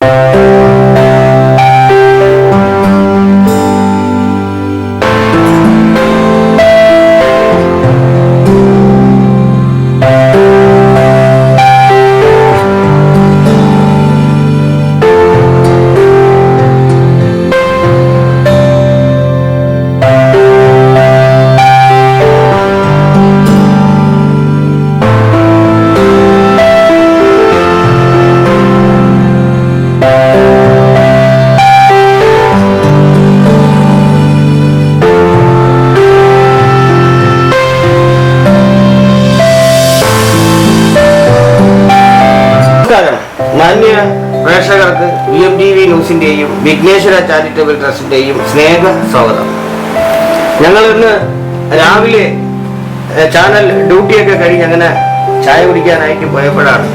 Música ന്യൂസിന്റെയും Vighneshwara charitable ട്രസ്റ്റിന്റെയും സ്നേഹ സ്വാഗതം. ഞങ്ങൾ ഇന്ന് രാവിലെ ചാനൽ ഡ്യൂട്ടിയൊക്കെ കഴിഞ്ഞ് അങ്ങനെ ചായ കുടിക്കാനായിട്ട് പോയപ്പോഴാണ്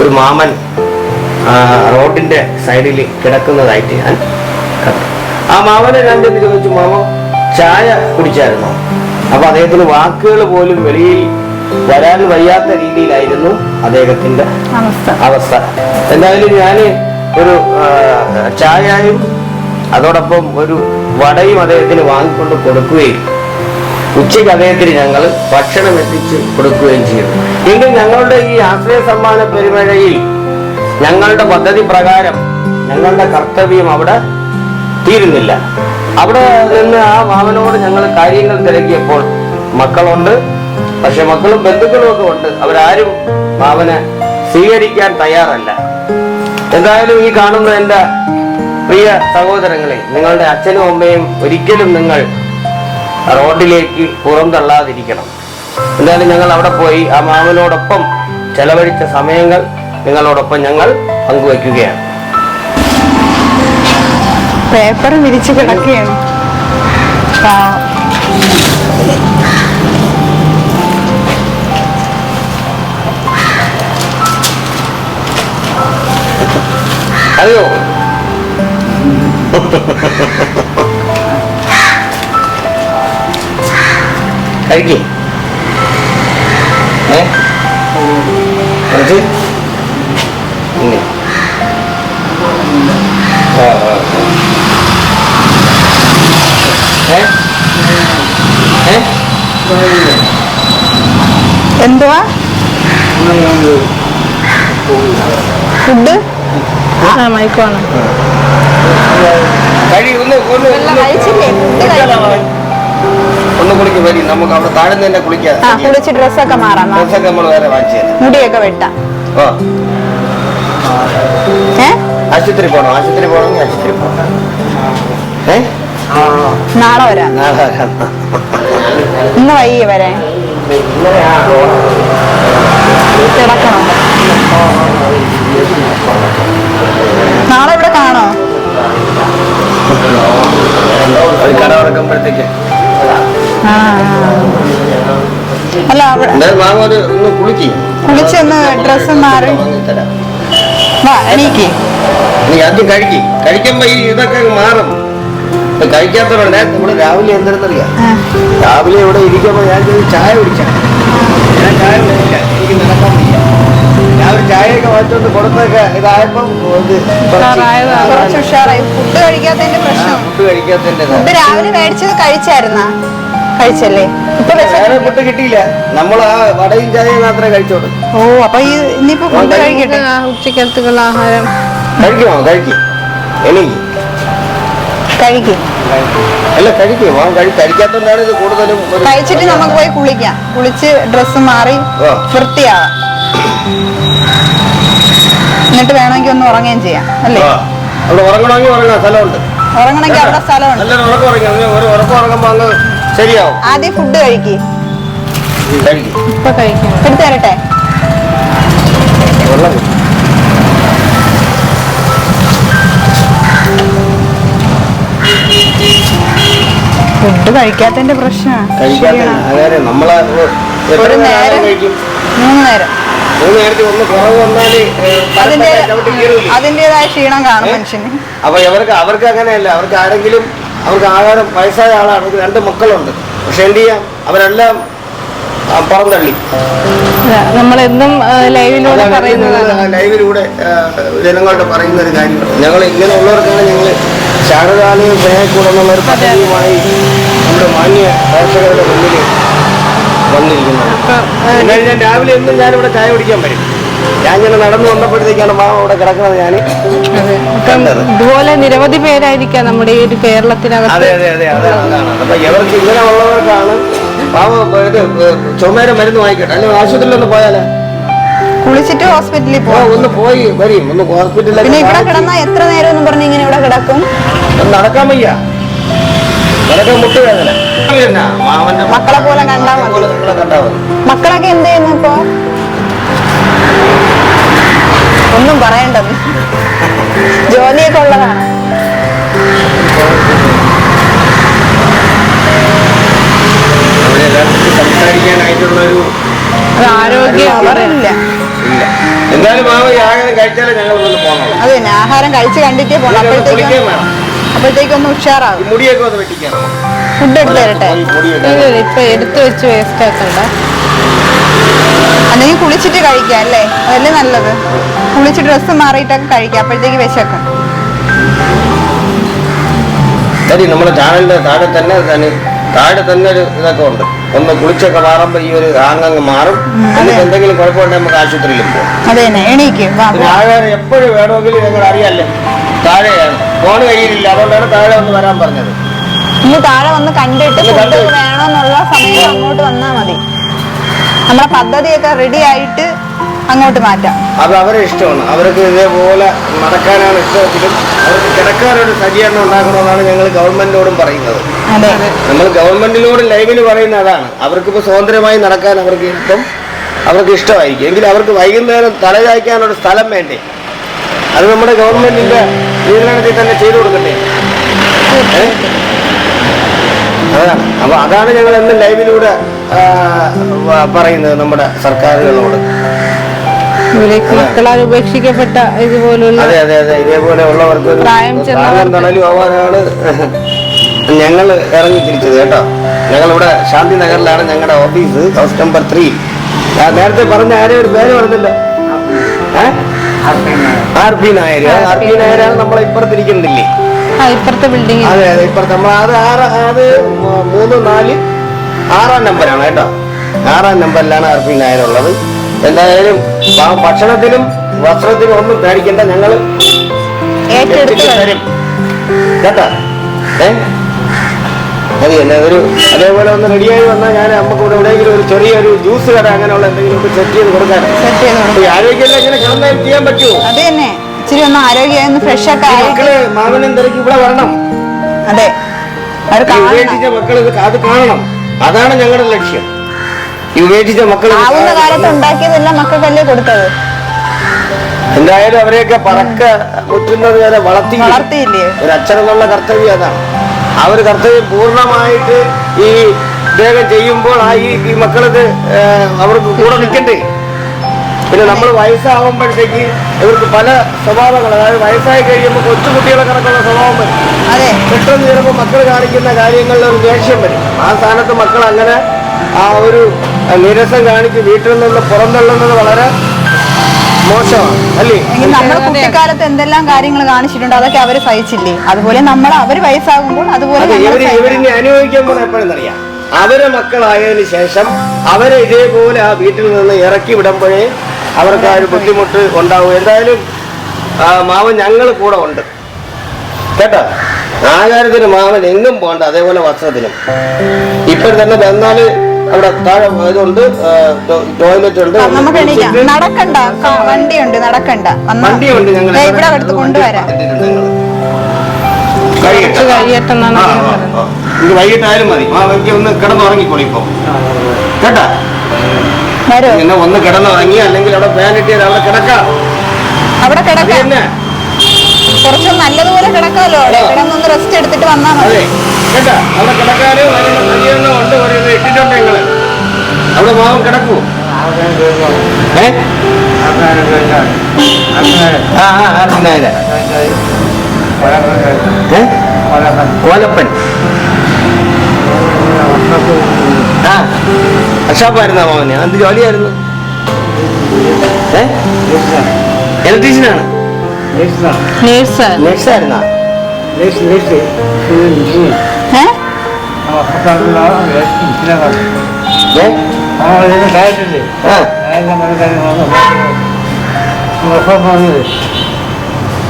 ഒരു മാമൻ റോഡിന്റെ സൈഡിൽ കിടക്കുന്നതായിട്ട് ഞാൻ കണ്ടു. ആ മാമനെ ചെന്ന് ചോദിച്ചു മാമോ ചായ കുടിച്ചായിരുന്നോ? അപ്പൊ അദ്ദേഹത്തിന് വാക്കുകൾ പോലും വെളിയിൽ വരാൻ വയ്യാത്ത രീതിയിലായിരുന്നു അദ്ദേഹത്തിന്റെ അവസ്ഥ. എന്തായാലും ഞാൻ ഒരു ചായയും അതോടൊപ്പം ഒരു വടയും അദ്ദേഹത്തിന് വാങ്ങിക്കൊണ്ട് കൊടുക്കുകയും ഉച്ചയ്ക്ക് അദ്ദേഹത്തിന് ഞങ്ങൾ ഭക്ഷണം എത്തിച്ച് കൊടുക്കുകയും ചെയ്തു. എങ്കിൽ ഞങ്ങളുടെ ഈ ആശ്രയ സമ്മാന പെരുമഴയിൽ ഞങ്ങളുടെ പദ്ധതി പ്രകാരം ഞങ്ങളുടെ കർത്തവ്യം അവിടെ തീരുന്നില്ല. അവിടെ നിന്ന് ആ മാമനോട് ഞങ്ങൾ കാര്യങ്ങൾ തിരക്കിയപ്പോൾ മക്കളുണ്ട് പക്ഷെ മക്കളും ബന്ധുക്കളും ഒക്കെ ഉണ്ട്. അവരാരും മാമനെ സ്വീകരിക്കാൻ തയ്യാറല്ല. എന്തായാലും ഈ കാണുന്ന എന്റെ പ്രിയ സഹോദരങ്ങളെ നിങ്ങളുടെ അച്ഛനും അമ്മയും ഒരിക്കലും നിങ്ങൾ റോഡിലേക്ക് പുറന്തള്ളാതിരിക്കണം എന്തായാലും ഞങ്ങൾ അവിടെ പോയി ആ മാമനോടൊപ്പം ചെലവഴിച്ച സമയങ്ങൾ നിങ്ങളോടൊപ്പം ഞങ്ങൾ പങ്കുവയ്ക്കുകയാണ്. പേപ്പർ വിരിച്ചു കിടക്കുകയാണ്. അതെയോ? കഴിക്കേ. ഏ. ആ, ആ, ആ. ഏ? ഏ? എന്തുവാ ഫുഡ് മയക്കുവാണ് ഒന്ന് കുളിക്ക് വരി നമുക്ക് അവിടെ താഴെ തന്നെ കുളിക്കാം കുളിച്ച് ഡ്രസ്സൊക്കെ മാറാം. ഡ്രസ്സൊക്കെ നമ്മൾ വേറെ വാങ്ങിച്ചു മുടിയൊക്കെ വെട്ടാം ആശുപത്രി പോണോ ആശുപത്രി പോണെങ്കിൽ ആശുപത്രി പോണം ഏ നാളെ വരാം നാളെ വരാം. ഇന്ന് വൈകി വരെ കിടക്കണോ നാളെ ഇവിടെ കാണോ? അല്ല കുളിച്ചൊന്ന് ഡ്രസ്സ് മാറി. വാ എനിക്ക് നീ ആദ്യം കഴിക്ക്. കഴിക്കുമ്പോ ഈ ഇതൊക്കെ മാറും. കഴിക്കാത്തവരുണ്ട്. രാവിലെ എന്തെന്നറിയാം രാവിലെ ഇവിടെ ഇരിക്കുമ്പോ ഞാൻ ചായ കുടിക്കാം ഞാൻ ചായ കുടിച്ചില്ല എനിക്ക് നടക്കാൻ ചായയൊക്കെ വാങ്ങിച്ചോണ്ട് കൊടുത്തൊക്കെ ഇതായപ്പം കുറച്ച് ഉഷാറായി. ഫുഡ് കഴിക്കാത്തതിന്റെ പ്രശ്നം. ഫുഡ് കഴിക്കാത്തതിന്റെ രാവിലെ മേടിച്ചത് കഴിച്ചായിരുന്നാ? കഴിച്ചല്ലേ? ഇപ്പൊ വിശ- വേറെ ഫുഡ് കിട്ടിയില്ല. നമ്മൾ ആ വടയും ചായയും മാത്രമേ കഴിച്ചോളൂ. ഓ അപ്പൊ ഈ ഇനിയിപ്പോ ഫുഡ് കഴിക്കട്ടെ? ഉച്ചക്കലത്തുള്ള ആഹാരം. കഴിക്കുമോ? കഴിക്കും. എനിക്ക് കഴിക്കും. അല്ല കഴിക്കും. അവൻ കഴി കഴിക്കാത്തോണ്ടാണ് ഇത് കൂടുതലും ഒരു കഴിച്ചിട്ട് നമുക്ക് പോയി കുളിക്കാം. കുളിച്ച് ഡ്രസ്സ് മാറി. വൃത്തിയാവാം. എന്നിട്ട് വേണമെങ്കിൽ ഒന്ന് ഉറങ്ങുകയും ചെയ്യാം അല്ലേ? അവിടെ ഉറങ്ങണമെങ്കിൽ ഉറങ്ങാം സ്ഥലമുണ്ട്. ഉറങ്ങണമെങ്കിൽ അവിടെ സ്ഥലമുണ്ട്. നല്ലൊരു ഉറക്കം ഉറങ്ങി അങ്ങനെ ഒരു ഉറക്കം ഉറങ്ങുമ്പോൾ അങ്ങ് ശരിയാവും. ആദ്യം ഫുഡ് കഴിക്കി. കഴിക്കും. ഇപ്പൊ എടുത്തു തരട്ടെ? ഫുഡ് കഴിക്കാത്തതിന്റെ പ്രശ്നമാണ് കഴിക്കാത്ത നമ്മളെ എത്ര ഒരു നേരം നേരം കഴിക്കും. മൂന്ന് നേരം. മൂന്ന് നേരത്തെ ഒന്ന് കുറവ് വന്നാൽ അതിന്റെ ചവിട്ടി ക്ഷീണം കാണും? മനുഷ്യന്. അപ്പൊ ഇവർക്ക് അവർക്ക് അങ്ങനെയല്ല. അവർക്ക് ആരെങ്കിലും അവർക്ക് ആഹാരം വയസ്സായ ആളാണ്. അവർക്ക് രണ്ട് മക്കളുണ്ട്. പക്ഷെ എന്ത് ചെയ്യാം? അവരെല്ലാം പറന്തള്ളി. പുറന്തള്ളി നമ്മളെന്നും ലൈവിലൂടെ ലൈവിലൂടെ ജനങ്ങളോട് പറയുന്ന ഒരു കാര്യമാണ്. ഞങ്ങൾ ഇങ്ങനെയുള്ളവർക്കാണ് ഞങ്ങൾ ശാരദാലയം സ്നേഹക്കൂടെ എന്നുള്ള ഒരു പദ്ധതിയുമായി നമ്മുടെ മാന്യ പ്രേക്ഷകരുടെ മുന്നിൽ വന്നിരിക്കുന്നത്. ഞാൻ രാവിലെ എന്നാൽ ഞാൻ എന്നും ഞാനിവിടെ ചായ കുടിക്കാൻ വരും. ഞാൻ ഇങ്ങനെ നടന്നു വന്നപ്പോഴത്തേക്കാണ് മാമ അവിടെ കിടക്കുന്നത് ഞാൻ ഇതുപോലെ നിരവധി പേരായിരിക്കാം നമ്മുടെ ഈ ഒരു കേരളത്തിനകത്ത്. അതെ അതെ അതെ അതെ അതാണ്. അപ്പൊ ഇവർക്ക് ഇങ്ങനെ ഉള്ളവർക്കാണ് പാവം ഇത് ചുമയുടെ മരുന്ന് വാങ്ങിക്കട്ടെ. അല്ലെങ്കിൽ ആശുപത്രിയിൽ ഒന്ന് പോയാലേ? കുളിച്ചിട്ട് ഹോസ്പിറ്റലിൽ പോകും ഒന്ന് പോയി വരും. ഒന്ന് ഹോസ്പിറ്റലിൽ പിന്നെ ഇവിടെ കിടന്നാ എത്ര നേരം എന്ന് പറഞ്ഞ് ഇങ്ങനെ ഇവിടെ കിടക്കും? നടക്കാൻ വയ്യ. പിന്നെ മാമന്റെ മക്കളെ പോലെ കണ്ടാ മതി. മക്കളൊക്കെ എന്ത് ചെയ്യുന്നു ഇപ്പോ? ഒന്നും പറയണ്ടത്. ജോലിയൊക്കെ ഉള്ളതാണ്. അവിടെ യഥാർത്ഥത്തിൽ സംസാരിക്കാനായിട്ടുള്ള ഒരു അത് ആരോഗ്യം അവരില്ല. ഇല്ല. എന്തായാലും മാമ ആഹാരം കഴിച്ചാലേ ഞങ്ങൾ ഒന്ന് പോകണം അത് തന്നെ ആഹാരം കഴിച്ച് കണ്ടിട്ടേ പോണം. അപ്പോഴത്തേക്കും വേണം അപ്പോഴത്തേക്കും ഒന്ന് ഈ ഉഷാറാവും മുടിയൊക്കെ ഒന്ന് തരട്ടെ ഇപ്പൊ എടുത്തു വെച്ച് വേസ്റ്റ് ആക്കണ്ട. അല്ലെങ്കിൽ കുളിച്ചിട്ട് കഴിക്കാം അല്ലേ? അതല്ലേ നല്ലത്. കുളിച്ച് ഡ്രസ്സ് മാറിയിട്ടൊക്കെ കഴിക്കാം അപ്പോഴത്തേക്ക് വിശക്കും. ശരി നമ്മുടെ ചാനലിന്റെ താഴെ തന്നെ താഴെ തന്നെ ഒരു ഇതൊക്കെ ഉണ്ട്. ഒന്ന് കുളിച്ചൊക്കെ മാറുമ്പോ ഈ ഒരു ആങ്ങങ്ങ് മാറും. എന്നിട്ട് എന്തെങ്കിലും കുഴപ്പമുണ്ടെങ്കിൽ നമുക്ക് ആശുപത്രിയിലും പോകും എപ്പോഴും വേണമെങ്കിലും ഞങ്ങൾ അറിയാല്ലേ താഴെയാണ്. ഫോൺ കയ്യിലില്ല അതുകൊണ്ടാണ് താഴെ വന്ന് വരാൻ പറഞ്ഞത്. താഴെ വന്ന് കണ്ടിട്ട് ഫുഡ് വേണമെന്നുള്ള സമയം അങ്ങോട്ട് വന്നാ മതി. നമ്മുടെ പദ്ധതിയൊക്കെ റെഡി ആയിട്ട് അങ്ങോട്ട് മാറ്റാം. അത് അവരെ ഇഷ്ടമാണ്. അവർക്ക് ഇതേപോലെ നടക്കാനാണ് ഇഷ്ടമെങ്കിലും അവർക്ക് കിടക്കാനൊരു സജ്ജീകരണം ഉണ്ടാക്കണമെന്നാണ് ഞങ്ങൾ ഗവൺമെന്റിനോടും പറയുന്നത്. നമ്മൾ ഗവൺമെന്റിനോട് ലൈവിന് പറയുന്ന അതാണ്. അവർക്ക് അവർക്കിപ്പോൾ സ്വതന്ത്രമായി നടക്കാൻ അവർക്ക് ഇപ്പം അവർക്ക് ഇഷ്ടമായിരിക്കും. എങ്കിൽ അവർക്ക് വൈകുന്നേരം തലചായ്ക്കാനൊരു സ്ഥലം വേണ്ടേ? അത് നമ്മുടെ ഗവൺമെന്റിന്റെ നിയന്ത്രണത്തിൽ തന്നെ ചെയ്തു കൊടുക്കട്ടെ? അതാണ്. അപ്പൊ അതാണ് ഞങ്ങൾ എന്ന് ലൈവിലൂടെ പറയുന്നത് നമ്മുടെ സർക്കാരുകളോട്. മക്കളാൽ ഉപേക്ഷിക്കപ്പെട്ട ഇതുപോലുള്ള അതെ അതെ അതെ. ഇതേപോലെ ഉള്ളവർക്ക് പ്രായം ഞങ്ങൾ ഇറങ്ങി തിരിച്ചത് കേട്ടോ. ഞങ്ങൾ ഇവിടെ ശാന്തി നഗറിലാണ് ഞങ്ങളുടെ ഓഫീസ് ഹൗസ് നമ്പർ ത്രീ. ഞാൻ നേരത്തെ പറഞ്ഞ ആരെയും ഒരു പേര് പറഞ്ഞില്ല. R P Nair R P നായരാണ് നമ്മളെ ഇപ്പുറത്തിരിക്കുന്നില്ലേ? ഇപ്പുറത്തെ ബിൽഡിംഗ് അതെ അതെ ഇപ്പുറത്ത് നമ്മൾ അത് ആറ് അത് മൂന്ന് നാല് ആറാം നമ്പറാണ് കേട്ടോ. ആറാം നമ്പറിലാണ് ആർ പി നായരുള്ളത് എന്തായാലും ആ ഭക്ഷണത്തിനും വസ്ത്രത്തിനും ഒന്നും പേടിക്കേണ്ട. ഞങ്ങൾ ഏറ്റെടുത്ത് തരും. കേട്ടോ? ഏ? അത് തന്നെ ഒരു അതേപോലെ ഒന്ന് റെഡിയായി വന്നാൽ ഞാൻ നമുക്ക് ഇവിടെ എവിടെയെങ്കിലും ഒരു ചെറിയൊരു ജ്യൂസ് കട അങ്ങനെയുള്ള എന്തെങ്കിലും ഒക്കെ സെറ്റ് ചെയ്ത് കൊടുക്കാൻ. സെറ്റ് ചെയ്ത് കൊടുക്കാം. ആരോഗ്യമെല്ലാം ഇങ്ങനെ കിടന്നാൽ ചെയ്യാൻ പറ്റുമോ? അത് തന്നെ. ഇച്ചിരി ഒന്ന് ആരോഗ്യം ഒന്ന് ഫ്രഷ് ഒക്കെ മക്കൾ മാമനും തിരക്ക് ഇവിടെ വരണം. അതെ. ഉപേക്ഷിച്ച മക്കൾ ഇത് അത് കാണണം. അതാണ് ഞങ്ങളുടെ ലക്ഷ്യം. ഉപേക്ഷിച്ച മക്കൾ ആവുന്ന. കാലത്ത് ഉണ്ടാക്കിയതെല്ലാം മക്കൾക്കല്ലേ കൊടുത്തത്? എന്തായാലും അവരെയൊക്കെ പറക്ക മുറ്റുന്നത് വരെ വളർത്തി വളർത്തിയില്ലേ? ഒരു അച്ഛനെന്നുള്ള കർത്തവ്യം അതാണ്. ആ ഒരു കർത്തവ്യം പൂർണമായിട്ട് ഈ ഇദ്ദേഹം ചെയ്യുമ്പോൾ ആ ഈ ഈ മക്കളത് അവർക്ക് കൂടെ നിൽക്കണ്ടേ പിന്നെ നമ്മൾ വയസ്സാവുമ്പോഴത്തേക്ക് ഇവർക്ക് പല സ്വഭാവങ്ങൾ അതായത് വയസ്സായി കഴിയുമ്പോൾ കൊച്ചുകുട്ടികളെ കണക്കുള്ള സ്വഭാവം വരും. അതെ. പെട്ടെന്ന് ചിലപ്പോൾ മക്കൾ കാണിക്കുന്ന കാര്യങ്ങളിൽ ഒരു ദേഷ്യം വരും. ആ സ്ഥാനത്ത് മക്കൾ അങ്ങനെ ആ ഒരു നിരസം കാണിച്ച് വീട്ടിൽ നിന്ന് പുറന്തള്ളുന്നത് വളരെ മോശമാണ് അല്ലേ? എങ്കിൽ നമ്മൾ കുട്ടിക്കാലത്ത് എന്തെല്ലാം കാര്യങ്ങൾ കാണിച്ചിട്ടുണ്ട് അതൊക്കെ അവർ സഹിച്ചില്ലേ? അതുപോലെ നമ്മൾ അവർ വയസ്സാകുമ്പോൾ അതുപോലെ ഇവർ. ഇവരിനെ അനുഭവിക്കാൻ പോണ എപ്പോഴെന്നറിയാം? അവരെ മക്കളായതിനു ശേഷം അവരെ ഇതേപോലെ ആ വീട്ടിൽ നിന്ന് ഇറക്കി വിടുമ്പോഴേ അവർക്ക് ആ ഒരു ബുദ്ധിമുട്ട് ഉണ്ടാവും. എന്തായാലും ആ മാവൻ ഞങ്ങൾ കൂടെ ഉണ്ട്. കേട്ടോ? ആകാരത്തിന് മാവൻ എങ്ങും പോകണ്ട അതേപോലെ വസ്ത്രത്തിനും. ഇപ്പോൾ തന്നെ വന്നാൽ അവിടെ താഴെ ഇതുണ്ട് ടോയ്ലറ്റ് ഉണ്ട്. നമുക്ക് എണീക്കാം. നടക്കണ്ട. ക- വണ്ടിയുണ്ട് നടക്കണ്ട. വണ്ടിയുണ്ട് ഞങ്ങൾ ഇവിടെ അടുത്ത് കൊണ്ടുവരാം. ഇത് വൈകിട്ടായാലും മതി. ആ എനിക്ക് ഒന്ന് കിടന്നുറങ്ങിക്കോളി ഇപ്പൊ. കേട്ടാ? ഒന്ന് കിടന്നുറങ്ങി അല്ലെങ്കിൽ അവിടെ ഫാനിട്ട് അവിടെ കിടക്കാം. അവിടെ കിടക്കാം. കുറച്ച് നല്ലതുപോലെ കിടക്കാമല്ലോ അവിടെ. കിടന്നൊന്ന് റെസ്റ്റ് എടുത്തിട്ട് വന്നാൽ മതി. അതെ. കേട്ടാ? അവിടെ കിടക്കാനും അതിനുള്ള സജ്ജീകരണം ഉണ്ട് ഒരു ഇട്ടിട്ടുണ്ട് ഞങ്ങൾ അവിടെ മാവും കിടക്കൂ. ഏ? ആ ആ ആ പിന്നാലെ ഏ? കോലപ്പൻ. ആ. വർഷാപ്പായിരുന്നു മോനെ എന്ത് ജോലിയായിരുന്നു. ഏ? ഇലക്ട്രീഷ്യനാണ്. നേഴ്സ് നഴ്സായിരുന്നാ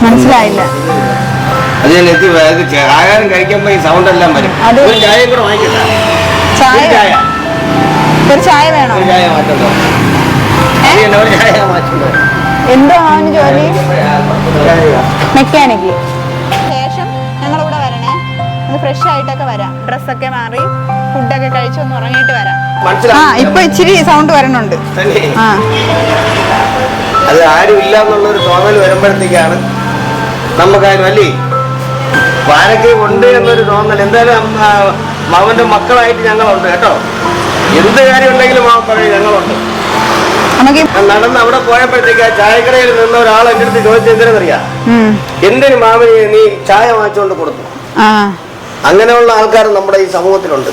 മനസ്സിലായില്ല. അത് ഞാൻ എത്തി അത് ചെ- ആഹാരം കഴിക്കുമ്പോ ഈ സൗണ്ട് എല്ലാം വരും. അത് ഒരു ചായ കൂടെ വാങ്ങിക്കട്ടെ. ചായ ഒരു ചായ. വേണോ? മാറ്റണ്ടോ? ഒരു ചായ മാറ്റണ്ടോ? എന്തോ ആണ് ജോലി? മെക്കാനിക്ക് ശേഷം ഞങ്ങൾ ഇവിടെ വരണേ. ഒന്ന് ഫ്രഷ് ആയിട്ടൊക്കെ വരാം. ഡ്രസ്സൊക്കെ മാറി ഫുഡൊക്കെ കഴിച്ച് ഒന്ന് ഉറങ്ങിയിട്ട് വരാം. ആ ഇപ്പൊ ഇച്ചിരി സൗണ്ട് വരണുണ്ട്. ആ. അത് ആരും ഇല്ല എന്നുള്ളൊരു തോന്നൽ വരുമ്പോഴത്തേക്കാണ് നമുക്കാരും അല്ലേ? ആരൊക്കെ ഉണ്ട് എന്നൊരു തോന്നൽ എന്തായാലും മാവന്റെ മക്കളായിട്ട് ഞങ്ങളുണ്ട് കേട്ടോ? എന്ത് കാര്യം ഉണ്ടെങ്കിലും മാവൻ പറയും ഞങ്ങളുണ്ട്. നമുക്ക് നടന്ന് അവിടെ പോയപ്പോഴത്തേക്ക് ചായക്കടയിൽ നിന്ന ഒരാൾ എന്റെ അടുത്ത് ഉം. എന്തിന് മാമന് നീ ചായ വാങ്ങിച്ചുകൊണ്ട് കൊടുത്തു? അങ്ങനെയുള്ള ആൾക്കാർ നമ്മുടെ ഈ സമൂഹത്തിലുണ്ട്.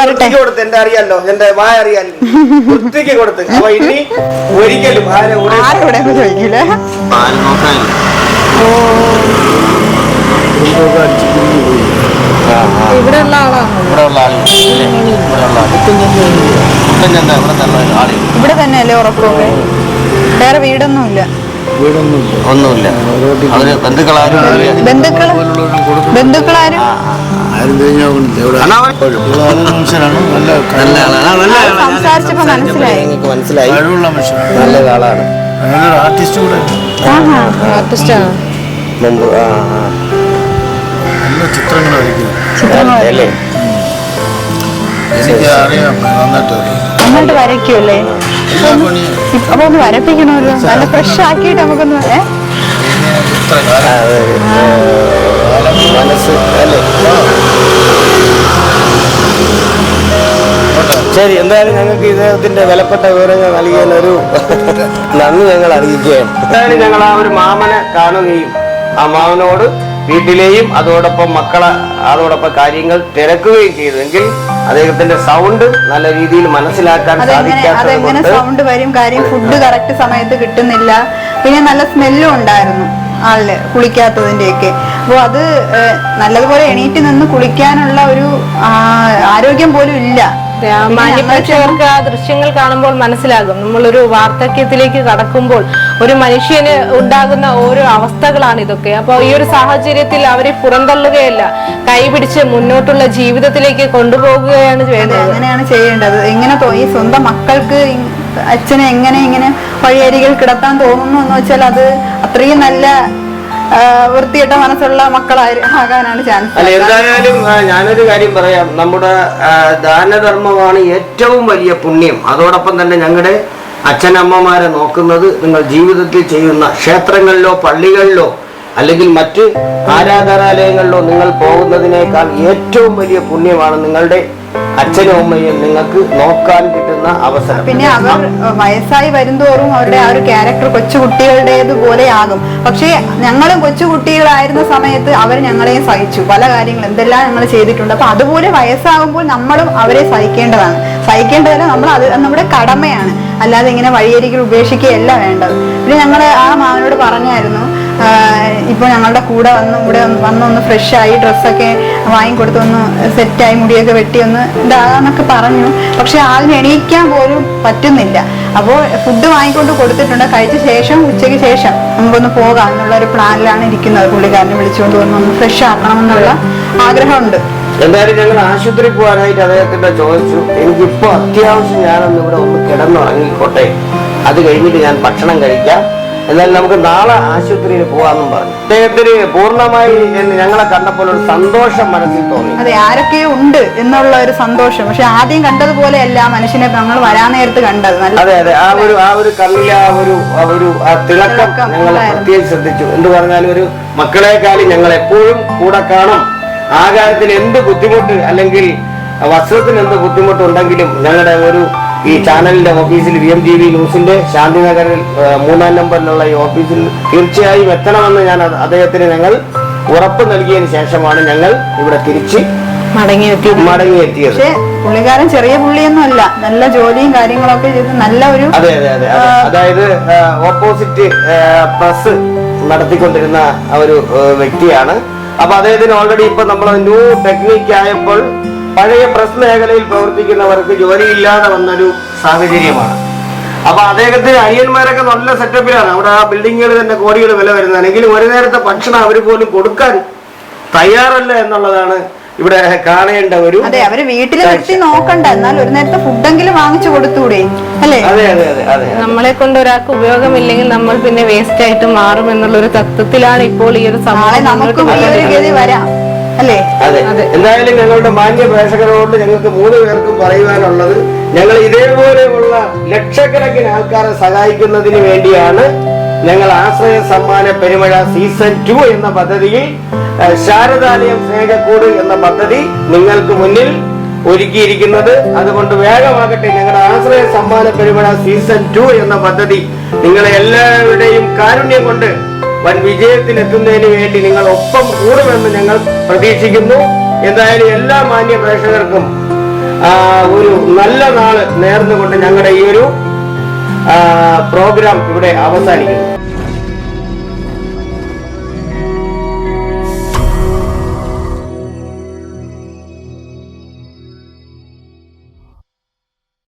വൃത്തിക്ക് കൊടുത്ത് എന്റെ അറിയാലോ എന്റെ വായ അറിയാലോ. വൃത്തിക്ക് കൊടുത്ത്. അപ്പൊ ഇനി ഒരിക്കലും ഭാര്യ ഒരു ആരും ഇവിടെ ചോദിക്കില്ല ആരും നോക്കാനില്ല ഇവിടെ ഉള്ള ആളാണ് ഇവിടെ ഉള്ള ആളുകൾ ഇവിടെ ഉള്ള മുത്തഞ്ചന്ത ഇവിടെ തന്നെ ആളുകൾ ഉറപ്പൊക്കെ വേറെ വീടൊന്നുമില്ല. ഒന്നുമില്ല. അവർ ബന്ധുക്കളാരും ബന്ധുക്കൾ ബന്ധുക്കൾ? ബന്ധുക്കളാരും. സംസാരിച്ചപ്പോ മനസ്സിലായി. മനസ്സിലായി. നല്ല ആർട്ടിസ്റ്റ് കൂടെ. ആർട്ടിസ്റ്റാണ് മുമ്പ് ചിത്രങ്ങൾ എനിക്ക് അറിയാം. നന്നായിട്ട് വരയ്ക്കും നന്നായിട്ട് വരയ്ക്കുമല്ലേ അപ്പൊ ഒന്ന് വരപ്പിക്കണമല്ലോ നല്ല ഫ്രഷ് ആക്കിയിട്ട് നമുക്കൊന്ന് ശരി എന്തായാലും ഞങ്ങൾക്ക് ഇദ്ദേഹത്തിന്റെ വിലപ്പെട്ട വിവരങ്ങൾ നൽകിയതിനൊരു നന്ദി ഞങ്ങൾ അറിയിക്കുകയാണ്. എന്തായാലും ഞങ്ങൾ ആ ഒരു മാമനെ കാണുകയും ആ മാമനോട് വീട്ടിലെയും അതോടൊപ്പം മക്കളെ അതോടൊപ്പം കാര്യങ്ങൾ തിരക്കുകയും ചെയ്തെങ്കിൽ അദ്ദേഹത്തിന്റെ സൗണ്ട് നല്ല രീതിയിൽ മനസ്സിലാക്കാൻ അതെങ്ങനെ സൗണ്ട് വരും കാര്യം ഫുഡ് കറക്റ്റ് സമയത്ത് കിട്ടുന്നില്ല. പിന്നെ നല്ല സ്മെല്ലും ഉണ്ടായിരുന്നു ആളിൽ കുളിക്കാത്തതിന്റെയൊക്കെ. അപ്പോൾ അത് നല്ലതുപോലെ എണീറ്റ് നിന്ന് കുളിക്കാനുള്ള ഒരു ആരോഗ്യം പോലും ഇല്ല. മാന്യപ്രേക്ഷകർക്ക് ആ ദൃശ്യങ്ങൾ കാണുമ്പോൾ മനസ്സിലാകും. നമ്മളൊരു വാർദ്ധക്യത്തിലേക്ക് കടക്കുമ്പോൾ ഒരു മനുഷ്യന് ഉണ്ടാകുന്ന ഓരോ അവസ്ഥകളാണ് ഇതൊക്കെ. അപ്പോൾ ഈ ഒരു സാഹചര്യത്തിൽ അവരെ പുറന്തള്ളുകയല്ല കൈപിടിച്ച് മുന്നോട്ടുള്ള ജീവിതത്തിലേക്ക് കൊണ്ടുപോകുകയാണ് ചെയ്യുന്നത്. അങ്ങനെയാണ് ചെയ്യേണ്ടത്? എങ്ങനെ ഈ സ്വന്തം മക്കൾക്ക് അച്ഛനെ എങ്ങനെ ഇങ്ങനെ വഴിയരികിൽ കിടത്താൻ തോന്നുന്നു എന്ന് വെച്ചാൽ അത് അത്രയും നല്ല ആ, വൃത്തികെട്ട മനസ്സുള്ള മക്കളായി ആകാനാണ് ചാൻസ് അല്ല എന്തായാലും ഞാനൊരു കാര്യം പറയാം. നമ്മുടെ ദാനധർമ്മമാണ് ഏറ്റവും വലിയ പുണ്യം. അതോടൊപ്പം തന്നെ ഞങ്ങളുടെ അച്ഛനമ്മമാരെ നോക്കുന്നത് നിങ്ങൾ ജീവിതത്തിൽ ചെയ്യുന്ന ക്ഷേത്രങ്ങളിലോ പള്ളികളിലോ അല്ലെങ്കിൽ മറ്റ് ആരാധനാലയങ്ങളിലോ നിങ്ങൾ പോകുന്നതിനേക്കാൾ ഏറ്റവും വലിയ പുണ്യമാണ് നിങ്ങളുടെ അച്ഛനും അമ്മയും നിങ്ങൾക്ക് നോക്കാൻ കിട്ടുന്ന അവസരം. പിന്നെ അവർ വയസ്സായി വരുന്തോറും അവരുടെ ആ ഒരു ക്യാരക്ടർ കൊച്ചുകുട്ടികളുടേതുപോലെ ആകും പക്ഷേ ഞങ്ങളും കൊച്ചുകുട്ടികളായിരുന്ന സമയത്ത് അവർ ഞങ്ങളെയും സഹിച്ചു. പല കാര്യങ്ങൾ എന്തെല്ലാം ഞങ്ങൾ ചെയ്തിട്ടുണ്ട്. അപ്പൊ അതുപോലെ വയസ്സാകുമ്പോൾ നമ്മളും അവരെ സഹിക്കേണ്ടതാണ്. സഹിക്കേണ്ടതല്ല നമ്മൾ അത് നമ്മുടെ കടമയാണ്. അല്ലാതെ ഇങ്ങനെ വഴിയരികിൽ ഉപേക്ഷിക്കുകയല്ല വേണ്ടത്. പിന്നെ ഞങ്ങൾ ആ മാവനോട് പറഞ്ഞായിരുന്നു ഇപ്പൊ ഞങ്ങളുടെ കൂടെ വന്ന് ഇവിടെ വന്നൊന്ന് ഫ്രഷ് ആയി ഡ്രസ്സൊക്കെ വാങ്ങിക്കൊടുത്ത് ഒന്ന് സെറ്റായി മുടിയൊക്കെ വെട്ടി ഒന്ന് ഇതാകാന്നൊക്കെ പറഞ്ഞു. പക്ഷെ ആളിന് എണീക്കാൻ പോലും പറ്റുന്നില്ല. അപ്പോൾ ഫുഡ് വാങ്ങിക്കൊണ്ട് കൊടുത്തിട്ടുണ്ട്. കഴിച്ച ശേഷം ഉച്ചയ്ക്ക് ശേഷം നമുക്കൊന്ന് പോകാം എന്നുള്ള ഒരു പ്ലാനിലാണ് ഇരിക്കുന്നത്. പുള്ളിക്കാരനെ വിളിച്ചുകൊണ്ട് വന്ന് ഒന്ന് ഫ്രഷ് ആക്കണം എന്നുള്ള ആഗ്രഹമുണ്ട്. എന്തായാലും ഞങ്ങൾ ആശുപത്രി പോകാനായിട്ട് അദ്ദേഹത്തിന്റെ ചോദിച്ചു. എനിക്കിപ്പോ അത്യാവശ്യം ഞാനൊന്ന് ഇവിടെ ഒന്ന് കിടന്നുറങ്ങിക്കോട്ടെ. അത് കഴിഞ്ഞിട്ട് ഞാൻ ഭക്ഷണം കഴിക്കാം. എന്നാൽ നമുക്ക് നാളെ ആശുപത്രിയിൽ പോകാമെന്നും പറഞ്ഞു. അദ്ദേഹത്തിന് പൂർണമായി എന്ന് ഞങ്ങളെ കണ്ടപ്പോൾ ഒരു സന്തോഷം മനസ്സിൽ തോന്നി. അതെ ആരൊക്കെ ഉണ്ട് എന്നുള്ള ഒരു സന്തോഷം. പക്ഷെ ആദ്യം കണ്ടതുപോലെയല്ല മനുഷ്യനെ ഞങ്ങൾ വരാൻ നേരത്ത് കണ്ടത്. അതെ അതെ. ആ ഒരു ആ ഒരു കണ്ണിലെ ആ ഒരു ആ ഒരു ആ തിളക്കം ഞങ്ങൾ. പ്രത്യേകം ശ്രദ്ധിച്ചു. എന്ന് പറഞ്ഞാലും ഒരു മക്കളെക്കാളും ഞങ്ങൾ എപ്പോഴും കൂടെ കാണും. ആകാരത്തിന് എന്ത് ബുദ്ധിമുട്ട് അല്ലെങ്കിൽ വസ്ത്രത്തിന് എന്ത് ബുദ്ധിമുട്ടുണ്ടെങ്കിലും ഞങ്ങളുടെ ഒരു ഈ ചാനലിന്റെ ഓഫീസിൽ വി എം ടി വി ന്യൂസിന്റെ ശാന്തിനഗറിൽ മൂന്നാം നമ്പറിലുള്ള ഈ ഓഫീസിൽ തീർച്ചയായും എത്തണമെന്ന് ഞാൻ അദ്ദേഹത്തിന് ഞങ്ങൾ ഉറപ്പ് നൽകിയതിന് ശേഷമാണ് ഞങ്ങൾ ഇവിടെ തിരിച്ച് മടങ്ങിയെത്തി മടങ്ങിയെത്തിയത്. പക്ഷെ പുള്ളിക്കാരൻ ചെറിയ പുള്ളിയൊന്നും അല്ല. നല്ല ജോലിയും കാര്യങ്ങളൊക്കെ ചെയ്ത് നല്ല ഒരു അതെ അതെ അതെ അതെ. അതായത് ഓപ്പോസിറ്റ് പ്രസ് നടത്തിക്കൊണ്ടിരുന്ന ഒരു വ്യക്തിയാണ്. അപ്പൊ അദ്ദേഹത്തിന് ഓൾറെഡി ഇപ്പൊ നമ്മൾ ന്യൂ ടെക്നിക്ക് ആയപ്പോൾ പഴയ പ്രസ് മേഖലയിൽ പ്രവർത്തിക്കുന്നവർക്ക് ജോലിയില്ലാതെ വന്നൊരു സാഹചര്യമാണ്. അപ്പൊ അദ്ദേഹത്തിന് അനിയന്മാരൊക്കെ നല്ല സെറ്റപ്പിലാണ്. അവിടെ ആ ബിൽഡിങ്ങുകൾ തന്നെ കോടികൾ വില വരുന്നത്. അല്ലെങ്കിൽ ഒരു നേരത്തെ ഭക്ഷണം അവർ പോലും കൊടുക്കാൻ തയ്യാറല്ല എന്നുള്ളതാണ് ഇവിടെ കാണേണ്ട ഒരു അതെ അവർ വീട്ടിൽ നിർത്തി നോക്കണ്ട. എന്നാൽ ഒരു നേരത്തെ ഫുഡെങ്കിലും വാങ്ങിച്ചു കൊടുത്തൂടെ? അല്ലേ? അതെ അതെ അതെ അതെ നമ്മളെ കൊണ്ട് ഒരാൾക്ക് ഉപയോഗമില്ലെങ്കിൽ നമ്മൾ പിന്നെ വേസ്റ്റ് ആയിട്ട് മാറും എന്നുള്ള ഒരു തത്വത്തിലാണ് ഇപ്പോൾ ഈ ഒരു സമയം നമുക്ക് വരാം. അല്ലേ? അതെ. എന്തായാലും ഞങ്ങളുടെ മാന്യ പ്രേക്ഷകരോട് ഞങ്ങൾക്ക് മൂന്ന് പേർക്കും പറയുവാനുള്ളത്. ഞങ്ങൾ ഇതേപോലെയുള്ള ലക്ഷക്കണക്കിന് ആൾക്കാരെ സഹായിക്കുന്നതിന് വേണ്ടിയാണ് ഞങ്ങൾ ആശ്രയ സമ്മാന പെരുമഴ സീസൺ ടു എന്ന പദ്ധതിയിൽ ശാരദാലയം സ്നേഹക്കൂട് എന്ന പദ്ധതി നിങ്ങൾക്ക് മുന്നിൽ ഒരുക്കിയിരിക്കുന്നത്. അതുകൊണ്ട് വേഗമാകട്ടെ ഞങ്ങളുടെ ആശ്രയ സമ്മാന പെരുമഴ സീസൺ ടു എന്ന പദ്ധതി നിങ്ങളെ എല്ലാവരുടെയും കാരുണ്യം കൊണ്ട് വൻ വിജയത്തിലെത്തുന്നതിന് വേണ്ടി നിങ്ങൾ ഒപ്പം കൂടുമെന്ന് ഞങ്ങൾ പ്രതീക്ഷിക്കുന്നു. എന്തായാലും എല്ലാ മാന്യ പ്രേക്ഷകർക്കും ഒരു നല്ല നാൾ നേർന്നുകൊണ്ട് ഞങ്ങളുടെ ഈ ഒരു പ്രോഗ്രാം ഇവിടെ അവസാനിക്കുന്നു.